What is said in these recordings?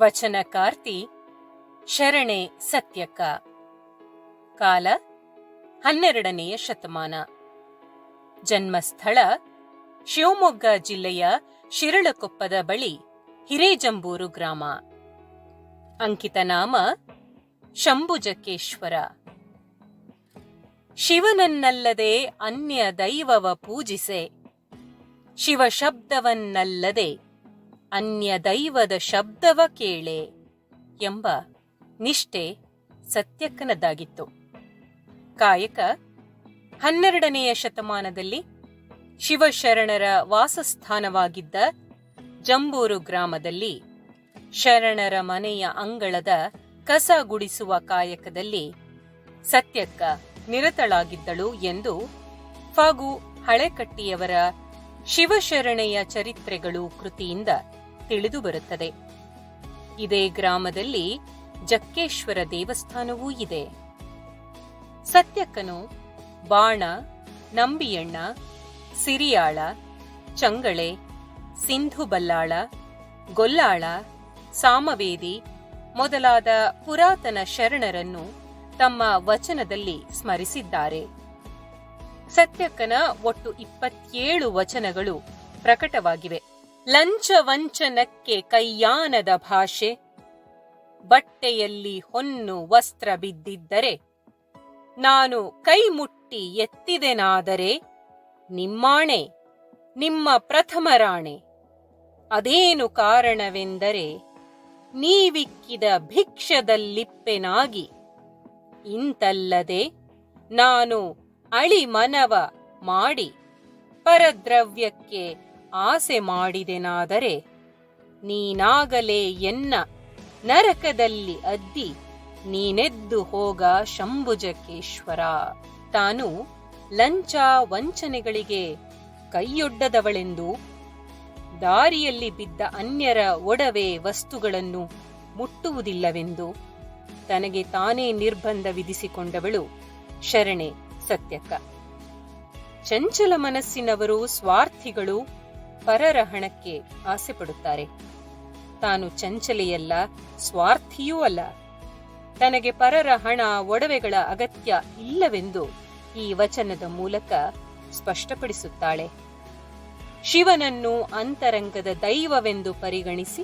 ವಚನಕಾರ್ತಿ ಶರಣೆ ಸತ್ಯಕ. ಕಾಲ, ಹನ್ನೆರಡನೆಯ ಶತಮಾನ. ಜನ್ಮಸ್ಥಳ, ಶಿವಮೊಗ್ಗ ಜಿಲ್ಲೆಯ ಶಿರಳಕೊಪ್ಪದ ಬಳಿ, ಹಿರೇಜಂಬೂರು ಗ್ರಾಮ. ಅಂಕಿತನಾಮ ಶಂಭುಜಕೇಶ್ವರ. ಶಿವನನ್ನಲ್ಲದೆ ಅನ್ಯ ದೈವವ ಪೂಜಿಸೆ. ಶಿವ ಶಬ್ದವನ್ನಲ್ಲದೆ ಅನ್ಯ ದೈವದ ಶಬ್ದವ ಕೇಳೆ ಎಂಬ ನಿಷ್ಠೆ ಸತ್ಯಕ್ಕನದ್ದಾಗಿತ್ತು. ಕಾಯಕ ಹನ್ನೆರಡನೆಯ ಶತಮಾನದಲ್ಲಿ ಶಿವಶರಣರ ವಾಸಸ್ಥಾನವಾಗಿದ್ದ ಜಂಬೂರು ಗ್ರಾಮದಲ್ಲಿ ಶರಣರ ಮನೆಯ ಅಂಗಳದ ಕಸ ಗುಡಿಸುವ ಕಾಯಕದಲ್ಲಿ ಸತ್ಯಕ್ಕ ನಿರತಳಾಗಿದ್ದಳು ಎಂದು ಫಗು ಹಳೆಕಟ್ಟಿಯವರ ಶಿವಶರಣೆಯ ಚರಿತ್ರೆಗಳು ಕೃತಿಯಿಂದ ತಿಳಿದುಬರುತ್ತದೆ ಇದೇ ಗ್ರಾಮದಲ್ಲಿ ಜಕ್ಕೇಶ್ವರ ದೇವಸ್ಥಾನವೂ ಇದೆ. ಸತ್ಯಕ್ಕನು ಬಾಣ, ನಂಬಿಯಣ್ಣ, ಸಿರಿಯಾಳ, ಚಂಗಳೆ, ಸಿಂಧು ಬಲ್ಲಾಳ, ಗೊಲ್ಲಾಳ, ಸಾಮವೇದಿ ಮೊದಲಾದ ಪುರಾತನ ಶರಣರನ್ನು ತಮ್ಮ ವಚನದಲ್ಲಿ ಸ್ಮರಿಸಿದ್ದಾರೆ. ಸತ್ಯಕ್ಕನ ಒಟ್ಟು ಇಪ್ಪತ್ತೇಳು ವಚನಗಳು ಪ್ರಕಟವಾಗಿವೆ. ಲಂಚ ವಂಚನಕ್ಕೆ ಕೈಯಾನದ ಭಾಷೆ. ಬಟ್ಟೆಯಲ್ಲಿ ಹೊನ್ನು ವಸ್ತ್ರ ಬಿದ್ದಿದ್ದರೆ, ನಾನು ಕೈ ಮುಟ್ಟಿ ಎತ್ತಿದೆನಾದರೆ, ನಿಮ್ಮಾಣೆ, ನಿಮ್ಮ ಪ್ರಥಮ ರಾಣೆ ಅದೇನು ಕಾರಣವೆಂದರೆ, ನೀವಿಕ್ಕಿದ ಭಿಕ್ಷದಲ್ಲಿಪ್ಪೆನಾಗಿ, ಇಂತಲ್ಲದೆ ನಾನು ಅಳಿಮನವ ಮಾಡಿ, ಪರದ್ರವ್ಯಕ್ಕೆ ಆಸೆ ಮಾಡಿದೆನಾದರೆ ನೀನಾಗಲೇ ಎನ್ನ ನರಕದಲ್ಲಿ ಅದ್ದಿ ನೀನೆದ್ದು ಹೋಗ ಶಂಭುಜಕೇಶ್ವರ. ತಾನು ಲಂಚ ವಂಚನೆಗಳಿಗೆ ಕೈಯೊಡ್ಡದವಳೆಂದು ದಾರಿಯಲ್ಲಿ ಬಿದ್ದ ಅನ್ಯರ ಒಡವೆ ವಸ್ತುಗಳನ್ನು ಮುಟ್ಟುವುದಿಲ್ಲವೆಂದು ತನಗೆ ತಾನೇ ನಿರ್ಬಂಧ ವಿಧಿಸಿಕೊಂಡವಳು ಶರಣೆ ಸತ್ಯಕ್ಕ. ಚಂಚಲ ಮನಸ್ಸಿನವರು ಸ್ವಾರ್ಥಿಗಳು ಪರರ ಹಣಕ್ಕೆ ಆಸೆ ಪಡುತ್ತಾರೆ. ತಾನು ಚಂಚಲೆಯಲ್ಲ, ಸ್ವಾರ್ಥಿಯೂ ಅಲ್ಲ. ತನಗೆ ಪರರ ಹಣ ಒಡವೆಗಳ ಅಗತ್ಯ ಇಲ್ಲವೆಂದು ಈ ವಚನದ ಮೂಲಕ ಸ್ಪಷ್ಟಪಡಿಸುತ್ತಾಳೆ. ಶಿವನನ್ನು ಅಂತರಂಗದ ದೈವವೆಂದು ಪರಿಗಣಿಸಿ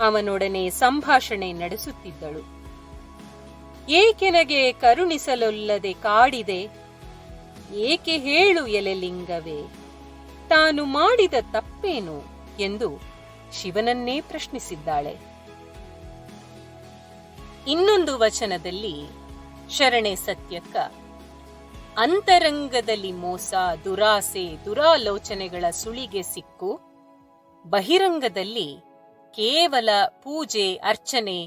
ಅವನೊಡನೆ ಸಂಭಾಷಣೆ ನಡೆಸುತ್ತಿದ್ದಳು. ಏಕೆನಗೆ ಕರುಣಿಸಲೊಲ್ಲದೆ ಕಾಡಿದೆ? ಏಕೆ ಹೇಳು ಎಲೆಲಿಂಗವೇ? ತಾನು ಮಾಡಿದ ತಪ್ಪೇನು ಎಂದು ಶಿವನನ್ನೇ ಪ್ರಶ್ನಿಸಿದ್ದಾಳೆ. ಇನ್ನೊಂದು ವಚನದಲ್ಲಿ ಶರಣೆ ಸತ್ಯಕ್ಕ, ಅಂತರಂಗದಲ್ಲಿ ಮೋಸ, ದುರಾಸೆ, ದುರಾಲೋಚನೆಗಳ ಸುಳಿಗೆ ಸಿಕ್ಕು. ಬಹಿರಂಗದಲ್ಲಿ ಕೇವಲ ಪೂಜೆ, ಅರ್ಚನೆ,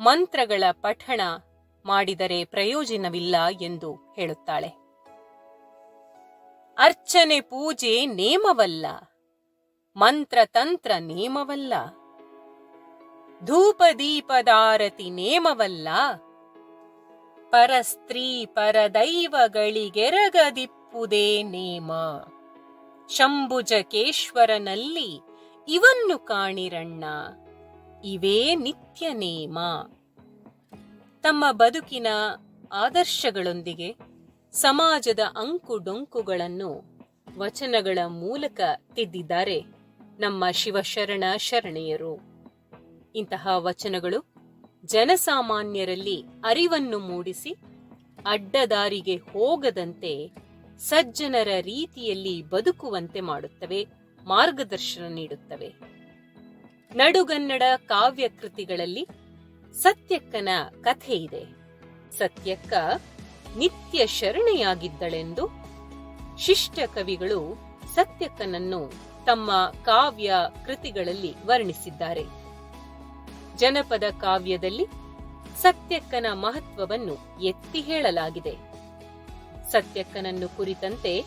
ಮಂತ್ರಗಳ ಪಠಣ ಮಾಡಿದರೆ ಪ್ರಯೋಜನವಿಲ್ಲ ಎಂದು ಹೇಳುತ್ತಾಳೆ. ಅರ್ಚನೆ ಪೂಜೆ ನೇಮವಲ್ಲ. ಮಂತ್ರ ತಂತ್ರ ನೇಮವಲ್ಲ. ಧೂಪ ದೀಪದಾರತಿ ನೇಮವಲ್ಲ. ಪರಸ್ತ್ರೀ ಪರದೈವಗಳಿಗೆರಗದಿಪ್ಪುದೇ ನೇಮ. ಶಂಭುಜಕೇಶ್ವರನಲ್ಲಿ ಇವನ್ನು ಕಾಣಿರಣ್ಣ. ಇವೇ ನಿತ್ಯ ನೇಮ. ತಮ್ಮ ಬದುಕಿನ ಆದರ್ಶಗಳೊಂದಿಗೆ ಸಮಾಜದ ಅಂಕು ಡೊಂಕುಗಳನ್ನು ವಚನಗಳ ಮೂಲಕ ತಿದ್ದಿದ್ದಾರೆ ನಮ್ಮ ಶಿವಶರಣ ಶರಣೆಯರು. ಇಂತಹ ವಚನಗಳು ಜನಸಾಮಾನ್ಯರಲ್ಲಿ ಅರಿವನ್ನು ಮೂಡಿಸಿ ಅಡ್ಡದಾರಿಗೆ ಹೋಗದಂತೆ ಸಜ್ಜನರ ರೀತಿಯಲ್ಲಿ ಬದುಕುವಂತೆ ಮಾಡುತ್ತವೆ, ಮಾರ್ಗದರ್ಶನ ನೀಡುತ್ತವೆ. ನಡುಗನ್ನಡ ಕಾವ್ಯ ಕೃತಿಗಳಲ್ಲಿ ಸತ್ಯಕ್ಕನ ಕಥೆ ಇದೆ ಸತ್ಯಕ್ಕ ನಿತ್ಯ ಶರಣೆಯಾಗಿದ್ದಳೆಂದು ಶಿಷ್ಟ ಕವಿಗಳು ಸತ್ಯಕ್ಕನನ್ನು ತಮ್ಮ ಕಾವ್ಯ ಕೃತಿಗಳಲ್ಲಿ ವರ್ಣಿಸಿದ್ದಾರೆ. ಜನಪದ ಕಾವ್ಯದಲ್ಲಿ ಸತ್ಯಕ್ಕನ ಮಹತ್ವವನ್ನು ಎತ್ತಿ ಹೇಳಲಾಗಿದೆ. ಸತ್ಯಕ್ಕನನ್ನು ಕುರಿತಂತೆ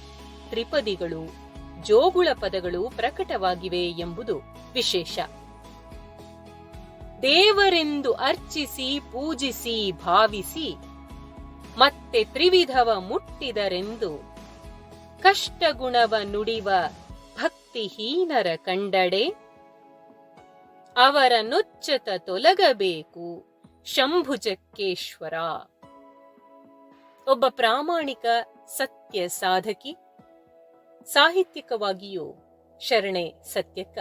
ತ್ರಿಪದಿಗಳು, ಜೋಗುಳ ಪದಗಳು ಪ್ರಕಟವಾಗಿವೆ ಎಂಬುದು ವಿಶೇಷ. ದೇವರೆಂದು ಅರ್ಚಿಸಿ, ಪೂಜಿಸಿ, ಭಾವಿಸಿ ಮತ್ತೆ ತ್ರಿವಿಧವ ಮುಟ್ಟಿದರೆಂದು. ಕಷ್ಟಗುಣವ ನುಡಿವ ಭಕ್ತಿಹೀನರ ಕಂಡಡೆ. ಅವರ ನುಚ್ಚತ ತೊಲಗಬೇಕು ಶಂಭುಜಕ್ಕೇಶ್ವರ ಒಬ್ಬ ಪ್ರಾಮಾಣಿಕ ಸತ್ಯ ಸಾಧಕಿ. ಸಾಹಿತ್ಯಿಕವಾಗಿಯೂ ಶರಣೆ ಸತ್ಯಕ್ಕ.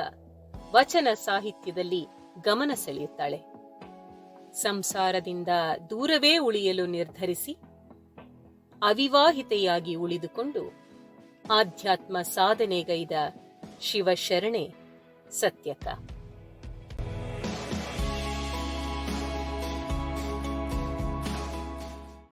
ವಚನ ಸಾಹಿತ್ಯದಲ್ಲಿ ಗಮನ ಸೆಳೆಯುತ್ತಾಳೆ. ಸಂಸಾರದಿಂದ ದೂರವೇ ಉಳಿಯಲು ನಿರ್ಧರಿಸಿ ಅವಿವಾಹಿತೆಯಾಗಿ ಉಳಿದುಕೊಂಡು ಆಧ್ಯಾತ್ಮ ಸಾಧನೆಗೈದ ಶಿವಶರಣೆ ಸತ್ಯಕ.